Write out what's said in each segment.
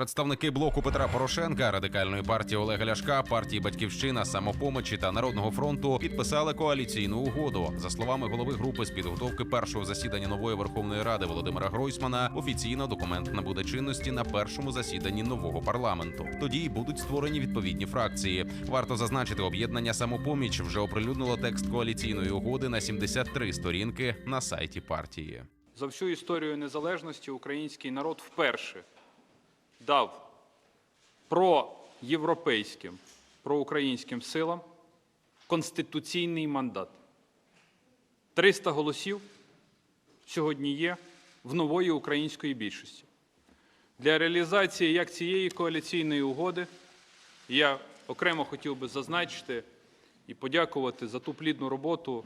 Представники блоку Петра Порошенка, радикальної партії Олега Ляшка, партії Батьківщина, самопомочі та Народного фронту підписали коаліційну угоду. За словами голови групи з підготовки першого засідання нової Верховної Ради Володимира Гройсмана, офіційно документ набуде чинності на першому засіданні нового парламенту. Тоді й будуть створені відповідні фракції. Варто зазначити, об'єднання самопоміч вже оприлюднило текст коаліційної угоди на 73 сторінки на сайті партії. За всю історію незалежності український народ вперше дав проєвропейським, проукраїнським силам конституційний мандат. 300 голосів сьогодні є в нової української більшості. Для реалізації як цієї коаліційної угоди я окремо хотів би зазначити і подякувати за ту плідну роботу,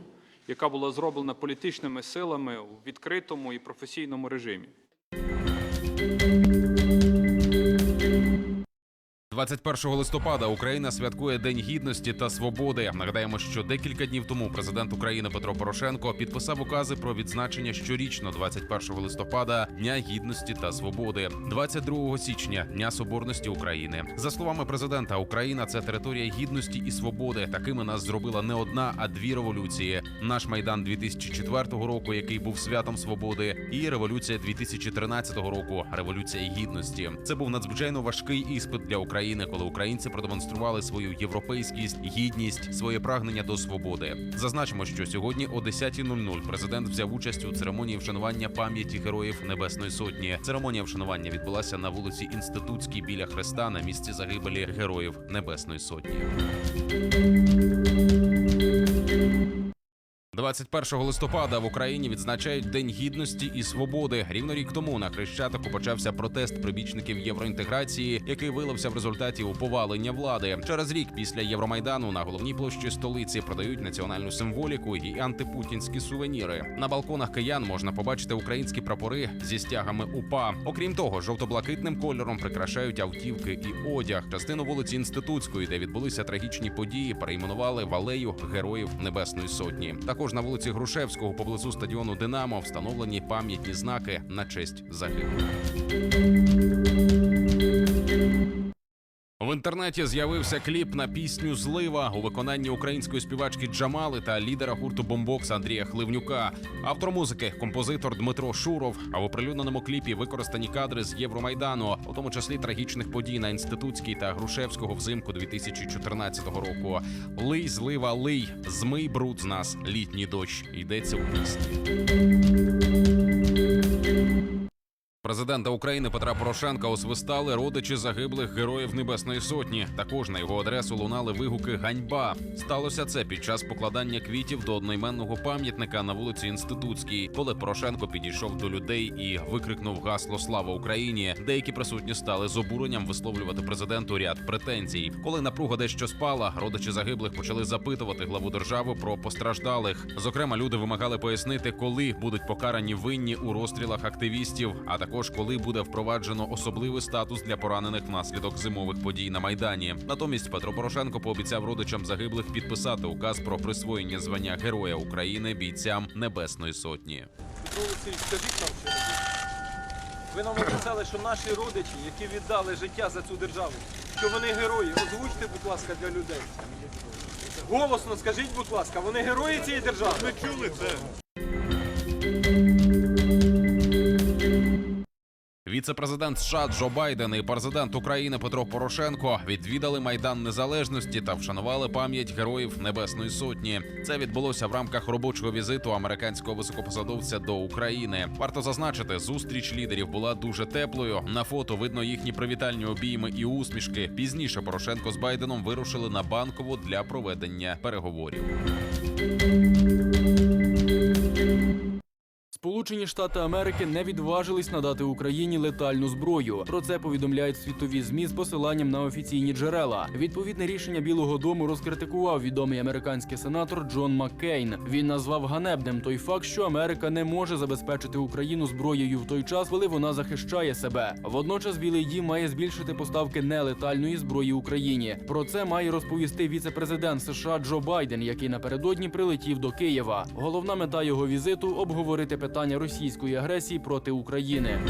яка була зроблена політичними силами у відкритому і професійному режимі. 21 листопада Україна святкує День гідності та свободи. Нагадаємо, що декілька днів тому президент України Петро Порошенко підписав укази про відзначення щорічно 21 листопада Дня гідності та свободи, 22 січня Дня Соборності України. За словами президента, Україна це територія гідності і свободи. Такими нас зробила не одна, а дві революції: наш майдан 2004 року, який був святом свободи, і революція 2013 року революція гідності. Це був надзвичайно важкий іспит для України, коли українці продемонстрували свою європейськість, гідність, своє прагнення до свободи. Зазначимо, що сьогодні о 10.00 президент взяв участь у церемонії вшанування пам'яті героїв Небесної Сотні. Церемонія вшанування відбулася на вулиці Інститутській біля Хреста на місці загибелі героїв Небесної Сотні. 21 листопада в Україні відзначають День гідності і свободи. Рівно рік тому на Хрещатику почався протест прибічників євроінтеграції, який вилився в результаті у повалення влади. Через рік після Євромайдану на головній площі столиці продають національну символіку і антипутінські сувеніри. На балконах киян можна побачити українські прапори зі стягами УПА. Окрім того, жовто-блакитним кольором прикрашають автівки і одяг. Частину вулиці Інститутської, де відбулися трагічні події, перейменували в алею Героїв Небесної Сотні. Також на вулиці Грушевського поблизу стадіону Динамо встановлені пам'ятні знаки на честь загиблих. В інтернеті з'явився кліп на пісню Злива у виконанні української співачки Джамали та лідера гурту Бомбокс Андрія Хливнюка. Автор музики композитор Дмитро Шуров. А в оприлюдненому кліпі використані кадри з Євромайдану, у тому числі трагічних подій на інститутській та Грушевського взимку 2014 року. Лий, злива, лий, змий бруд з нас, літній дощ. Йдеться у пісні. Президента України Петра Порошенка освистали родичі загиблих героїв Небесної Сотні. Також на його адресу лунали вигуки ганьба. Сталося це під час покладання квітів до одноіменного пам'ятника на вулиці Інститутській, коли Порошенко підійшов до людей і викрикнув гасло Слава Україні. Деякі присутні стали з обуренням висловлювати президенту ряд претензій. Коли напруга дещо спала, родичі загиблих почали запитувати главу держави про постраждалих. Зокрема, люди вимагали пояснити, коли будуть покарані винні у розстрілах активістів, а також коли буде впроваджено особливий статус для поранених внаслідок зимових подій на майдані. Натомість Петро Порошенко пообіцяв родичам загиблих підписати указ про присвоєння звання Героя України бійцям Небесної Сотні. Петро Олексійович, скажіть нам що ви нам обіцяли, що наші родичі, які віддали життя за цю державу, що вони герої. Озвучте, будь ласка, для людей. Голосно скажіть, будь ласка, вони герої цієї держави. Ми чули це. Віце-президент США Джо Байден і президент України Петро Порошенко відвідали майдан незалежності та вшанували пам'ять героїв Небесної Сотні. Це відбулося в рамках робочого візиту американського високопосадовця до України. Варто зазначити, зустріч лідерів була дуже теплою. На фото видно їхні привітальні обійми і усмішки. Пізніше Порошенко з Байденом вирушили на банкову для проведення переговорів. Сполучені Штати Америки не відважились надати Україні летальну зброю. Про це повідомляють світові змі з посиланням на офіційні джерела. Відповідне рішення Білого Дому розкритикував відомий американський сенатор Джон Маккейн. Він назвав ганебним той факт, що Америка не може забезпечити Україну зброєю в той час, коли вона захищає себе. Водночас Білий Дім має збільшити поставки нелетальної зброї Україні. Про це має розповісти віце-президент США Джо Байден, який напередодні прилетів до Києва. Головна мета його візиту обговорити питання російської агресії проти України.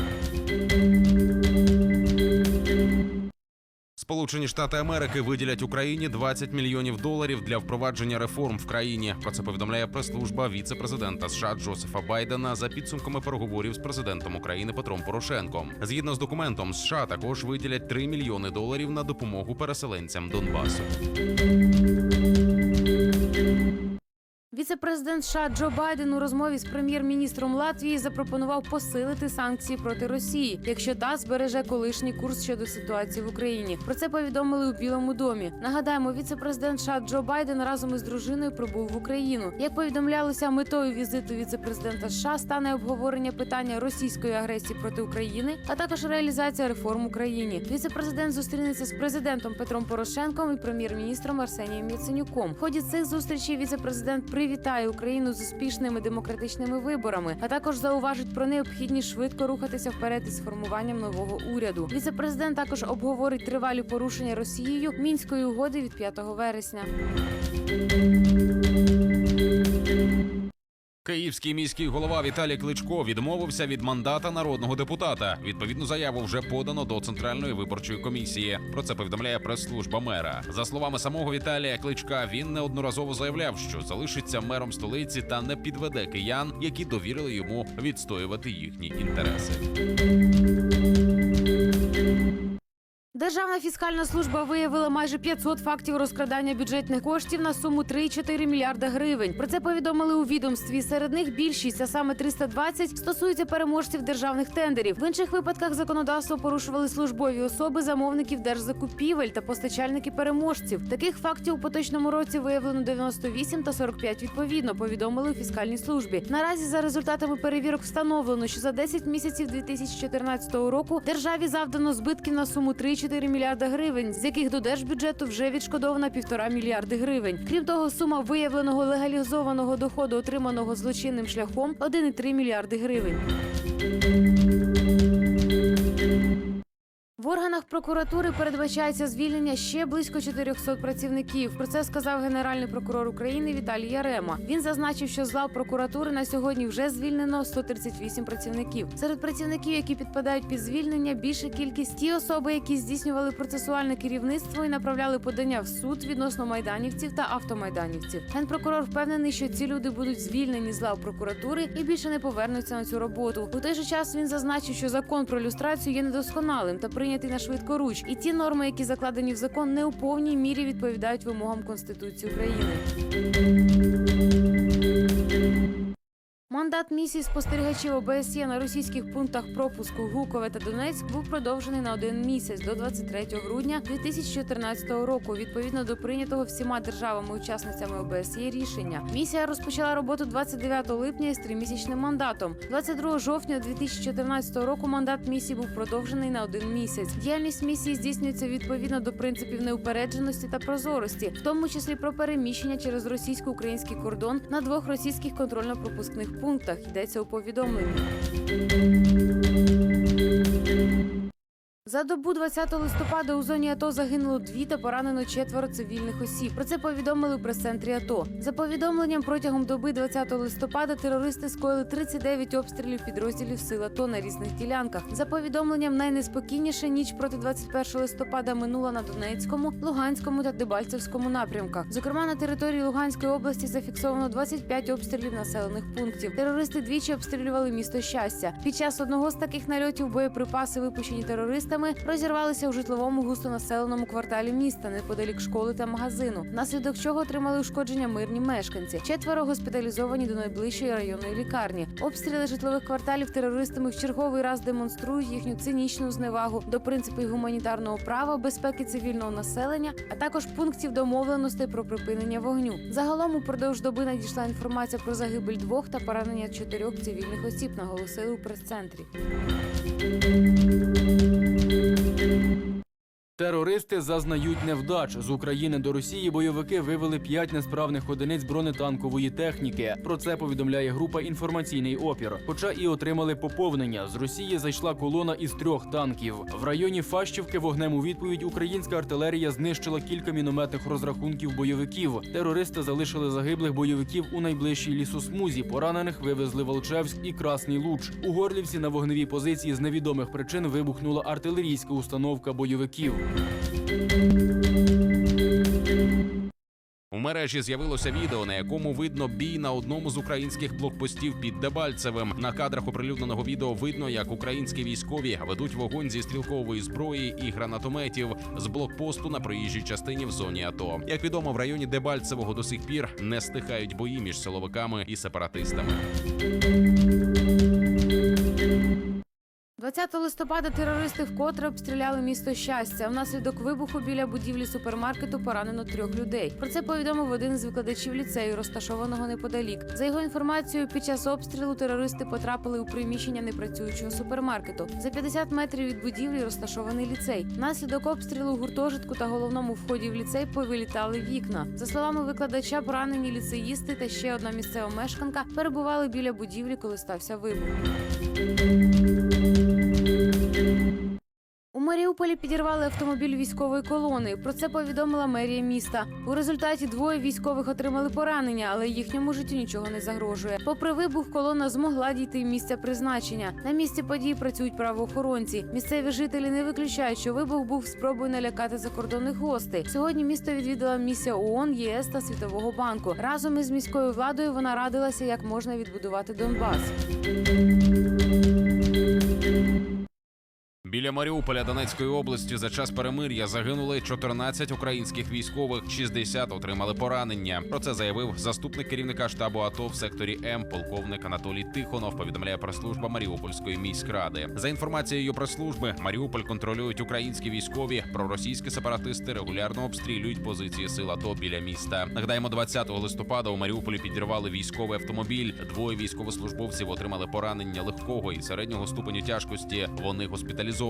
Сполучені Штати Америки виділять Україні 20 мільйонів доларів для впровадження реформ в країні. Про це повідомляє прес-служба віце-президента США Джозефа Байдена за підсумками переговорів з президентом України Петром Порошенком. Згідно з документом, США також виділять 3 мільйони доларів на допомогу переселенцям Донбасу. Віце-президент США Джо Байден у розмові з прем'єр-міністром Латвії запропонував посилити санкції проти Росії, якщо та збереже колишній курс щодо ситуації в Україні. Про це повідомили у Білому домі. Нагадаємо, віце-президент США Джо Байден разом із дружиною прибув в Україну. Як повідомлялося, метою візиту віце-президента США стане обговорення питання російської агресії проти України, а також реалізація реформ в Україні. Віце-президент зустрінеться з президентом Петром Порошенком і прем'єр-міністром Арсенієм Яценюком. В ході цих зустрічей віце-президент привітає Україну з успішними демократичними виборами, а також зауважить про необхідність швидко рухатися вперед із формуванням нового уряду. Віце-президент також обговорить тривалі порушення Росією мінської угоди від 5 вересня. Київський міський голова Віталій Кличко відмовився від мандата народного депутата. Відповідну заяву вже подано до центральної виборчої комісії. Про це повідомляє прес-служба мера. За словами самого Віталія Кличка, він неодноразово заявляв, що залишиться мером столиці та не підведе киян, які довірили йому відстоювати їхні інтереси. Державна фіскальна служба виявила майже 500 фактів розкрадання бюджетних коштів на суму 3,4 мільярда гривень. Про це повідомили у відомстві. Серед них більшість, а саме 320, стосуються переможців державних тендерів. В інших випадках законодавство порушували службові особи замовників держзакупівель та постачальники переможців. Таких фактів у поточному році виявлено 98 та 45 відповідно. Повідомили у фіскальній службі. Наразі за результатами перевірок встановлено, що за 10 місяців 2014 року державі завдано збитків на суму 3,4 мільярда гривень, з яких до держбюджету вже відшкодовано півтора мільярди гривень. Крім того, сума виявленого легалізованого доходу, отриманого злочинним шляхом, 1,3 мільярди гривень. В органах прокуратури передбачається звільнення ще близько 400 працівників. Про це сказав генеральний прокурор України Віталій Ярема. Він зазначив, що з лав прокуратури на сьогодні вже звільнено 138 працівників. Серед працівників, які підпадають під звільнення, більша кількість ті особи, які здійснювали процесуальне керівництво і направляли подання в суд відносно майданівців та автомайданівців. Генпрокурор впевнений, що ці люди будуть звільнені з лав прокуратури і більше не повернуться на цю роботу. У той же час він зазначив, що закон про люстрацію є недосконалим та прийнятий на швидкоруч, і ті норми, які закладені в закон, не у повній мірі відповідають вимогам Конституції України. Мандат місії спостерігачів ОБСЄ на російських пунктах пропуску Гукове та Донецьк був продовжений на один місяць до 23 грудня 2014 року. Відповідно до прийнятого всіма державами-учасницями ОБСЄ рішення. Місія розпочала роботу 29 липня із тримісячним мандатом. 22 жовтня 2014 року мандат місії був продовжений на один місяць. Діяльність місії здійснюється відповідно до принципів неупередженості та прозорості, в тому числі про переміщення через російсько-український кордон на двох російських контрольно-пропускних пунктах. Йдеться у повідомленні. За добу 20 листопада у зоні АТО загинуло дві та поранено четверо цивільних осіб. Про це повідомили у прес-центрі АТО. За повідомленням, протягом доби 20 листопада терористи скоїли 39 обстрілів підрозділів сил АТО на різних ділянках. За повідомленням, найнеспокійніша ніч проти 21 листопада минула на Донецькому, Луганському та Дебальцевському напрямках. Зокрема, на території Луганської області зафіксовано 25 обстрілів населених пунктів. Терористи двічі обстрілювали місто щастя. Під час одного з таких нальотів боєприпаси, випущені терористами, розірвалися у житловому густонаселеному кварталі міста неподалік школи та магазину, внаслідок чого отримали ушкодження мирні мешканці. Четверо госпіталізовані до найближчої районної лікарні. Обстріли житлових кварталів терористами в черговий раз демонструють їхню цинічну зневагу до принципів гуманітарного права, безпеки цивільного населення, а також пунктів домовленостей про припинення вогню. Загалом упродовж доби надійшла інформація про загибель двох та поранення чотирьох цивільних осіб, наголосили у прес-центрі. Терористи зазнають невдач з України до Росії. Бойовики вивели п'ять несправних одиниць бронетанкової техніки. Про це повідомляє група інформаційний опір. Хоча і отримали поповнення. З Росії зайшла колона із трьох танків. В районі Фащівки вогнем у відповідь українська артилерія знищила кілька мінометних розрахунків бойовиків. Терористи залишили загиблих бойовиків у найближчій лісосмузі. Поранених вивезли Волчевськ і Красний Луч. У Горлівці на вогневій позиції з невідомих причин вибухнула артилерійська установка бойовиків. У мережі з'явилося відео, на якому видно бій на одному з українських блокпостів під Дебальцевим. На кадрах оприлюдненого відео видно, як українські військові ведуть вогонь зі стрілкової зброї і гранатометів з блокпосту на проїжджій частині в зоні АТО. Як відомо, в районі Дебальцевого до сих пір не стихають бої між силовиками і сепаратистами. 20 листопада терористи вкотре обстріляли місто щастя. Внаслідок вибуху біля будівлі супермаркету поранено трьох людей. Про це повідомив один з викладачів ліцею, розташованого неподалік. За його інформацією, під час обстрілу терористи потрапили у приміщення непрацюючого супермаркету. За 50 метрів від будівлі розташований ліцей. Внаслідок обстрілу гуртожитку та головному вході в ліцей повилітали вікна. За словами викладача, поранені ліцеїсти та ще одна місцева мешканка перебували біля будівлі, коли стався вибух. Маріуполі підірвали автомобіль військової колони. Про це повідомила мерія міста. У результаті двоє військових отримали поранення, але їхньому життю нічого не загрожує. Попри вибух, колона змогла дійти місця призначення. На місці події працюють правоохоронці. Місцеві жителі не виключають, що вибух був спробою налякати закордонних гостей. Сьогодні місто відвідала місія ООН, ЄС та Світового банку. Разом із міською владою вона радилася, як можна відбудувати Донбас. Біля Маріуполя Донецької області за час перемир'я загинули 14 українських військових, 60 отримали поранення. Про це заявив заступник керівника штабу АТО в секторі М, полковник Анатолій Тихонов. Повідомляє прес-служба Маріупольської міськради. За інформацією прес-служби, Маріуполь контролюють українські військові. Проросійські сепаратисти регулярно обстрілюють позиції сил АТО біля міста. Нагадаємо, 20 листопада у Маріуполі підірвали військовий автомобіль. Двоє військовослужбовців отримали поранення легкого і середнього ступеню тяжкості. Вони госпіталізовані.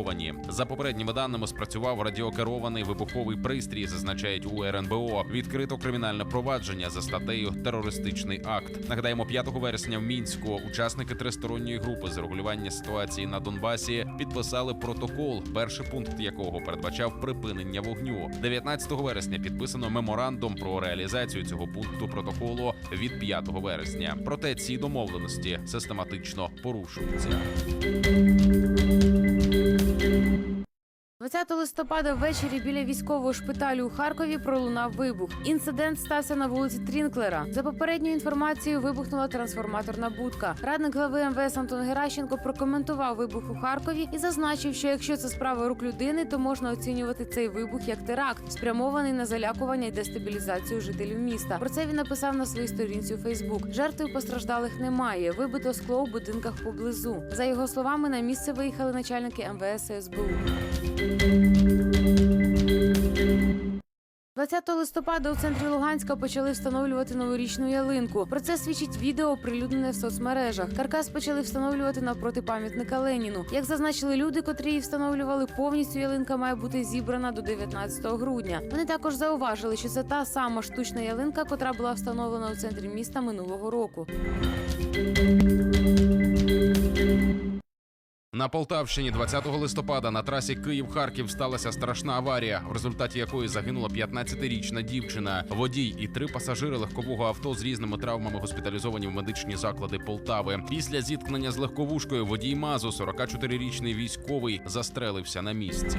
За попередніми даними спрацював радіокерований вибуховий пристрій, зазначають у РНБО. Відкрито кримінальне провадження за статтею Терористичний акт. Нагадаємо, 5 вересня в мінську учасники тристоронньої групи з регулювання ситуації на Донбасі підписали протокол, перший пункт якого передбачав припинення вогню. 19 вересня підписано меморандум про реалізацію цього пункту протоколу від 5 вересня. Проте ці домовленості систематично порушуються. 20 листопада ввечері біля військового шпиталю у Харкові пролунав вибух. Інцидент стався на вулиці Трінклера. За попередньою інформацією, вибухнула трансформаторна будка. Радник глави МВС Антон Геращенко прокоментував вибух у Харкові і зазначив, що якщо це справа рук людини, то можна оцінювати цей вибух як теракт, спрямований на залякування і дестабілізацію жителів міста. Про це він написав на своїй сторінці у Фейсбук. Жертв постраждалих немає. Вибито скло у будинках поблизу. За його словами, на місце виїхали начальники МВС СБУ. 20 листопада у центрі Луганська почали встановлювати новорічну ялинку. Про це свідчить відео, оприлюднене в соцмережах. Каркас почали встановлювати навпроти пам'ятника Леніну. Як зазначили люди, котрі її встановлювали, повністю ялинка має бути зібрана до 19 грудня. Вони також зауважили, що це та сама штучна ялинка, котра була встановлена у центрі міста минулого року. На Полтавщині 20 листопада на трасі Київ-Харків сталася страшна аварія, в результаті якої загинула 15-річна дівчина. Водій і три пасажири легкового авто з різними травмами госпіталізовані в медичні заклади Полтави. Після зіткнення з легковушкою водій Мазу, 44-річний військовий, застрелився на місці.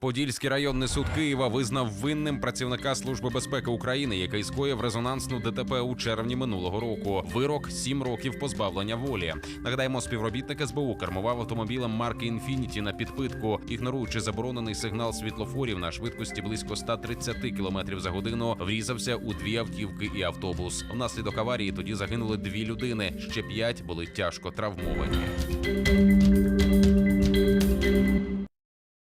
Подільський районний суд Києва визнав винним працівника Служби безпеки України, який скоїв резонансну ДТП у червні минулого року. Вирок сім років позбавлення волі. Нагадаємо, співробітник СБУ кермував автомобілем марки Інфініті на підпитку, ігноруючи заборонений сигнал світлофорів на швидкості близько 130 км за годину, врізався у дві автівки і автобус. Внаслідок аварії тоді загинули дві людини. Ще п'ять були тяжко травмовані.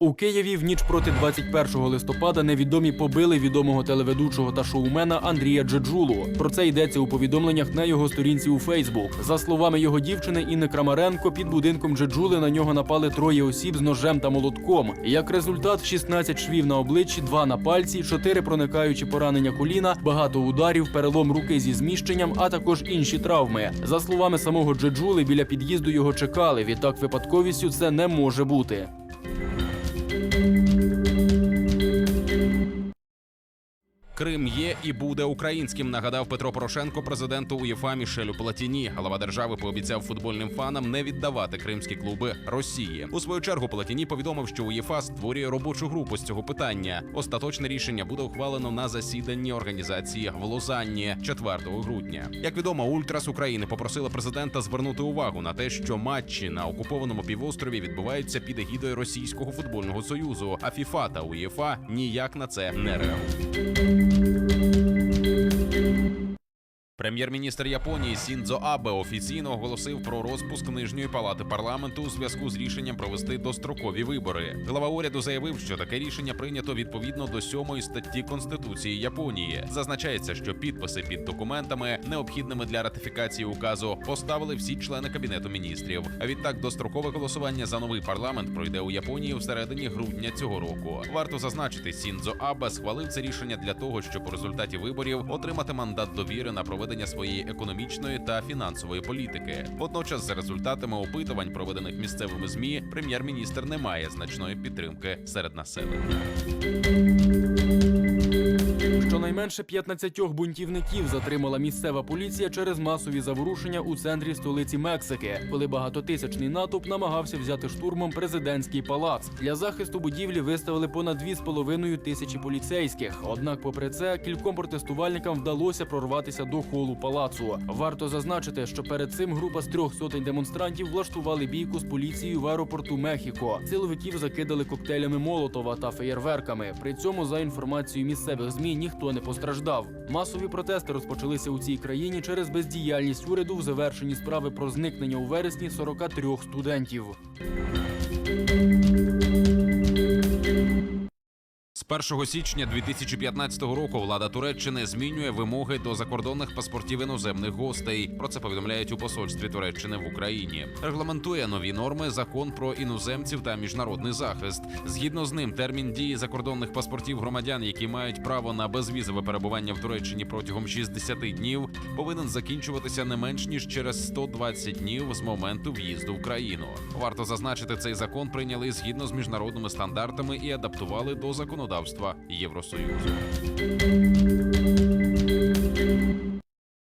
У Києві в ніч проти 21 листопада невідомі побили відомого телеведучого та шоумена Андрія Джеджулу. Про це йдеться у повідомленнях на його сторінці у Фейсбук. За словами його дівчини Інни Крамаренко, під будинком Джеджули на нього напали троє осіб з ножем та молотком. Як результат, 16 швів на обличчі, 2 на пальці, 4 проникаючі поранення коліна, багато ударів, перелом руки зі зміщенням, а також інші травми. За словами самого Джеджули, біля під'їзду його чекали. Відтак випадковістю це не може бути. thank you Крим є і буде українським. Нагадав Петро Порошенко президенту УЄФА Мішелю Платіні. Голова держави пообіцяв футбольним фанам не віддавати кримські клуби Росії. У свою чергу Платіні повідомив, що УЄФА створює робочу групу з цього питання. Остаточне рішення буде ухвалено на засіданні організації в Лозанні 4 грудня. Як відомо, Ультрас України попросила президента звернути увагу на те, що матчі на окупованому півострові відбуваються під егідою Російського футбольного союзу. А ФІФА та УЄФА ніяк на це не реагують. Прем'єр-міністр Японії Сіндзо Абе офіційно оголосив про розпуск нижньої палати парламенту у зв'язку з рішенням провести дострокові вибори. Глава уряду заявив, що таке рішення прийнято відповідно до сьомої статті Конституції Японії. Зазначається, що підписи під документами, необхідними для ратифікації указу, поставили всі члени кабінету міністрів. А відтак дострокове голосування за новий парламент пройде у Японії всередині грудня цього року. Варто зазначити, Сіндзо Абе схвалив це рішення для того, щоб у результаті виборів отримати мандат довіри на проведення своєї економічної та фінансової політики. Водночас, за результатами опитувань, проведених місцевими змі, прем'єр-міністр не має значної підтримки серед населення. Щонайменше 15 бунтівників затримала місцева поліція через масові заворушення у центрі столиці Мексики, коли багатотисячний натовп намагався взяти штурмом президентський палац. Для захисту будівлі виставили понад 2,5 тисячі поліцейських. Однак, попри це, кільком протестувальникам вдалося прорватися до холу палацу. Варто зазначити, що перед цим група з трьох сотень демонстрантів влаштували бійку з поліцією в аеропорту Мехіко. Силовиків закидали коктейлями Молотова та феєрверками. При цьому, за інформацією місцевих змі, ніхто не постраждав. Масові протести розпочалися у цій країні через бездіяльність уряду в завершенні справи про зникнення у вересні 43 студентів. З 1 січня 2015 року влада Туреччини змінює вимоги до закордонних паспортів іноземних гостей. Про це повідомляють у посольстві Туреччини в Україні. Регламентує нові норми закон про іноземців та міжнародний захист. Згідно з ним, термін дії закордонних паспортів громадян, які мають право на безвізове перебування в Туреччині протягом 60 днів, повинен закінчуватися не менш ніж через 120 днів з моменту в'їзду в країну. Варто зазначити, цей закон прийняли згідно з міжнародними стандартами і адаптували до законодавства Євросоюзу.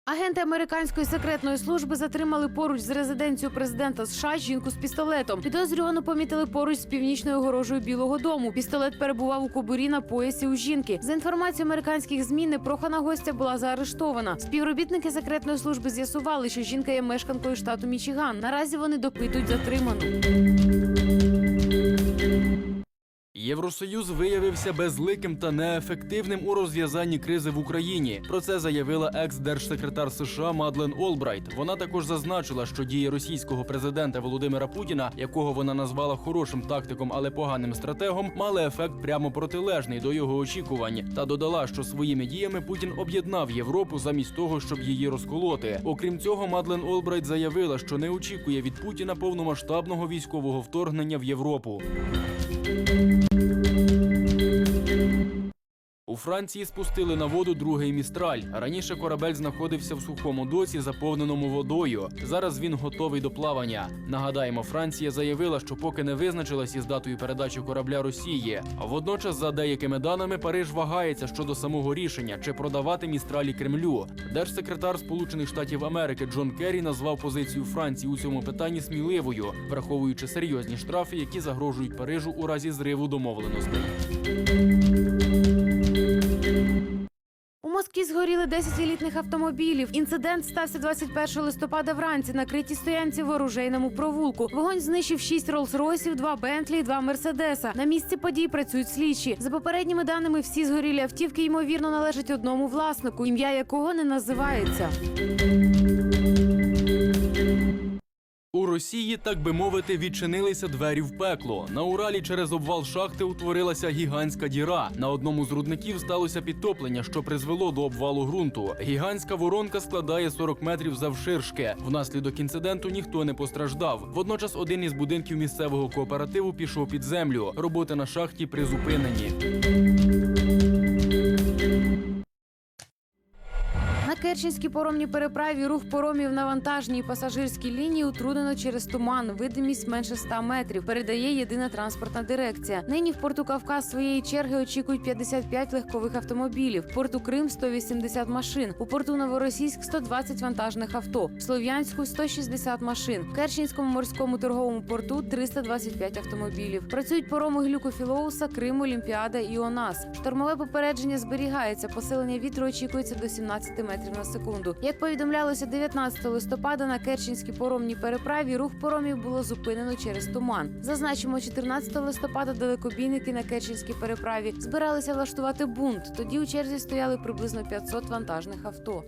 Агенти американської секретної служби затримали поруч з резиденцією президента США жінку з пістолетом. Підозрювану помітили поруч з північною огорожею Білого Дому. Пістолет перебував у кобурі на поясі у жінки. За інформацією американських змі, непрохана гостя була заарештована. Співробітники секретної служби з'ясували, що жінка є мешканкою штату Мічиган. Наразі вони допитують затриману. Євросоюз виявився безликим та неефективним у розв'язанні кризи в Україні. Про це заявила екс-держсекретар США Мадлен Олбрайт. Вона також зазначила, що дії російського президента Володимира Путіна, якого вона назвала хорошим тактиком, але поганим стратегом, мали ефект прямо протилежний до його очікувань. Та додала, що своїми діями Путін об'єднав Європу замість того, щоб її розколоти. Окрім цього, Мадлен Олбрайт заявила, що не очікує від Путіна повномасштабного військового вторгнення в Європу. У Франції спустили на воду другий містраль. Раніше корабель знаходився в сухому досі, заповненому водою. Зараз він готовий до плавання. Нагадаємо, Франція заявила, що поки не визначилась із датою передачі корабля Росії. А водночас, за деякими даними, Париж вагається щодо самого рішення, чи продавати містралі Кремлю. Держсекретар Сполучених Штатів Америки Джон Керрі назвав позицію Франції у цьому питанні сміливою, враховуючи серйозні штрафи, які загрожують Парижу у разі зриву домовленостей. У згоріли 10 елітних автомобілів. Інцидент стався 21 листопада вранці на критій стоянці в оружейному провулку. Вогонь знищив 6 Роллс-Ройсів, 2 Бентлі і 2 Мерседеса. На місці подій працюють слідчі. За попередніми даними, всі згорілі автівки ймовірно належать одному власнику, ім'я якого не називається. Росії, так би мовити, відчинилися двері в пекло. На Уралі через обвал шахти утворилася гігантська діра. На одному з рудників сталося підтоплення, що призвело до обвалу ґрунту. Гігантська воронка складає 40 метрів завширшки. Внаслідок інциденту ніхто не постраждав. Водночас один із будинків місцевого кооперативу пішов під землю. Роботи на шахті призупинені. На Керченській поромній переправі рух поромів на вантажній і пасажирській лінії утруднено через туман. Видимість менше 100 метрів. Передає єдина транспортна дирекція. Нині в порту Кавказ своєї черги очікують 55 легкових автомобілів. В порту Крим 180 машин. У порту Новоросійськ 120 вантажних авто. В Слов'янську 160 машин. В Керченському морському торговому порту 325 автомобілів. Працюють пороми Глюкофілоуса, Крим, Олімпіада і ОНАС. Штормове попередження зберігається. Посилення вітру очікується до 17 метрів на секунду. Як повідомлялося 19 листопада на Керченській поромній переправі, рух поромів було зупинено через туман. Зазначимо, 14 листопада далекобійники на Керченській переправі збиралися влаштувати бунт. Тоді у черзі стояли приблизно 500 вантажних авто.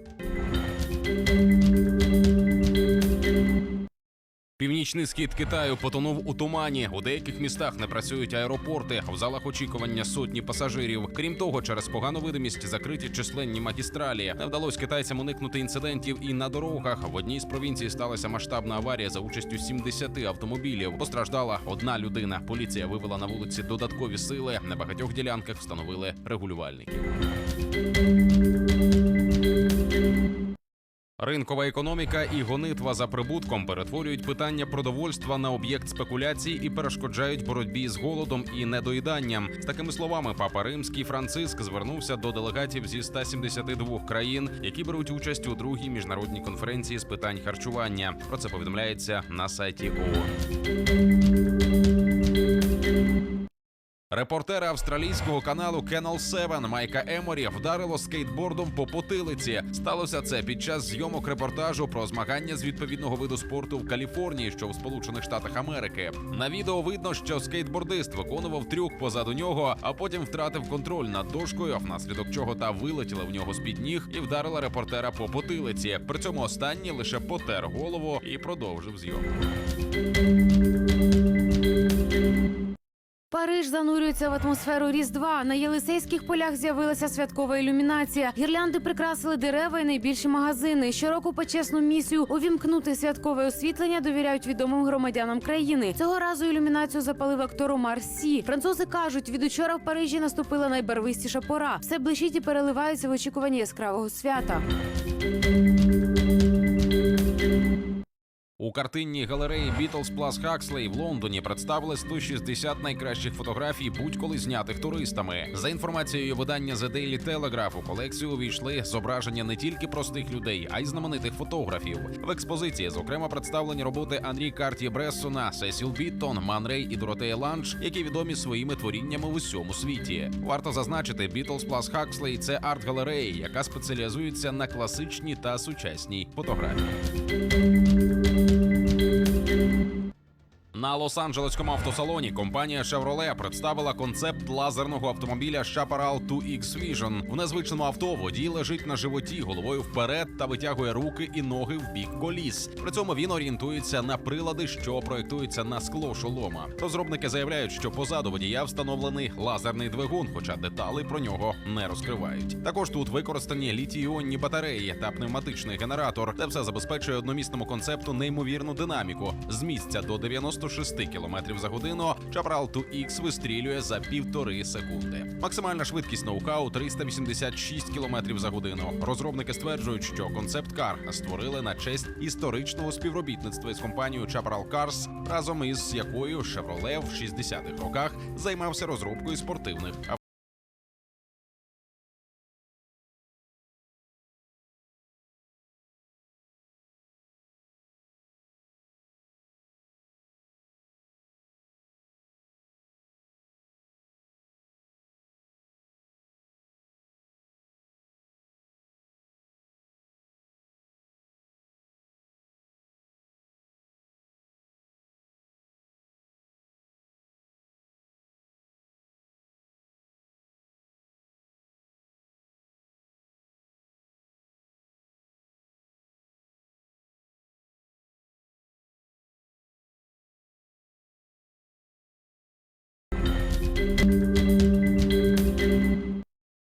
Північний схід Китаю потонув у тумані. У деяких містах не працюють аеропорти. В залах очікування сотні пасажирів. Крім того, через погану видимість закриті численні магістралі. Не вдалося китайцям уникнути інцидентів і на дорогах. В одній з провінцій сталася масштабна аварія за участю 70 автомобілів. Постраждала одна людина. Поліція вивела на вулиці додаткові сили. На багатьох ділянках встановили регулювальників. Ринкова економіка і гонитва за прибутком перетворюють питання продовольства на об'єкт спекуляцій і перешкоджають боротьбі з голодом і недоїданням. З такими словами, папа римський Франциск звернувся до делегатів зі 172 країн, які беруть участь у другій міжнародній конференції з питань харчування. Про це повідомляється на сайті ООН. Репортера австралійського каналу Canal 7 Майка Еморі вдарило скейтбордом по потилиці. Сталося це під час зйомок репортажу про змагання з відповідного виду спорту в Каліфорнії, що в Сполучених Штатах Америки. На відео видно, що скейтбордист виконував трюк позаду нього, а потім втратив контроль над дошкою, внаслідок чого та вилетіла в нього з під ніг і вдарила репортера по потилиці. При цьому останній лише потер голову і продовжив зйомку. Париж занурюється в атмосферу Різдва. На Єлисейських полях з'явилася святкова ілюмінація. Гірлянди прикрасили дерева і найбільші магазини. Щороку почесну місію увімкнути святкове освітлення довіряють відомим громадянам країни. Цього разу ілюмінацію запалив актор Омар Сі. Французи кажуть, від учора в Парижі наступила найбарвистіша пора. Все блищить і переливається в очікуванні яскравого свята. У картинній галереї Beatles Plus Huxley в Лондоні представили 160 найкращих фотографій, будь-коли знятих туристами. За інформацією видання The Daily Telegraph, у колекцію увійшли зображення не тільки простих людей, а й знаменитих фотографів. В експозиції, зокрема, представлені роботи Анрі Карті Брессона, Сесіл Біттон, Ман Рей і Доротея Ланч, які відомі своїми творіннями в усьому світі. Варто зазначити, Beatles Plus Huxley – це арт-галерея, яка спеціалізується на класичній та сучасній фотографії. На Лос-Анджелеському автосалоні компанія Chevrolet представила концепт лазерного автомобіля Chaparral 2X Vision. В незвичному авто водій лежить на животі головою вперед та витягує руки і ноги в бік коліс. При цьому він орієнтується на прилади, що проєктуються на скло шолома. Розробники заявляють, що позаду водія встановлений лазерний двигун, хоча деталей про нього не розкривають. Також тут використані літій-іонні батареї та пневматичний генератор, де все забезпечує одномісному концепту неймовірну динаміку з місця до 96 км за годину. Chaparral 2X вистрілює за півтори секунди. Максимальна швидкість ноу-хау 386 км за годину. Розробники стверджують, що концепт кар створили на честь історичного співробітництва із компанією Chaparral Cars, разом із якою Chevrolet в 60-х роках займався розробкою спортивних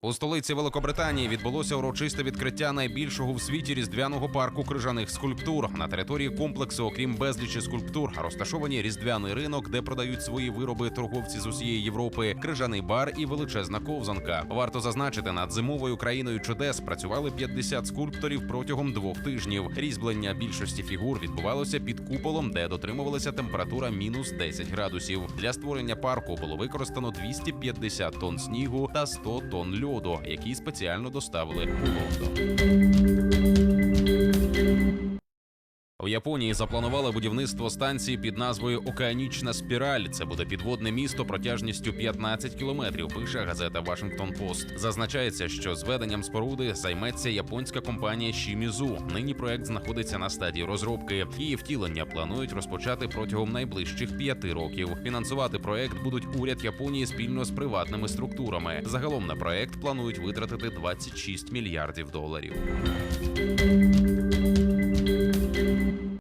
У столиці Великобританії відбулося урочисте відкриття найбільшого в світі різдвяного парку крижаних скульптур. На території комплексу, окрім безлічі скульптур, розташовані різдвяний ринок, де продають свої вироби торговці з усієї Європи, крижаний бар і величезна ковзанка. Варто зазначити, над зимовою країною чудес працювали 50 скульпторів протягом двох тижнів. Різьблення більшості фігур відбувалося під куполом, де дотримувалася температура мінус 10 градусів. Для створення парку було використано 250 тонн снігу та 100 тонн льоду, які спеціально доставили у Лондон. У Японії запланували будівництво станції під назвою Океанічна спіраль. Це буде підводне місто протяжністю 15 кілометрів. Пише газета Вашингтон Пост. Зазначається, що зведенням споруди займеться японська компанія Shimizu. Нині проект знаходиться на стадії розробки. Її втілення планують розпочати протягом найближчих п'яти років. Фінансувати проект будуть уряд Японії спільно з приватними структурами. Загалом на проект планують витратити 26 мільярдів доларів.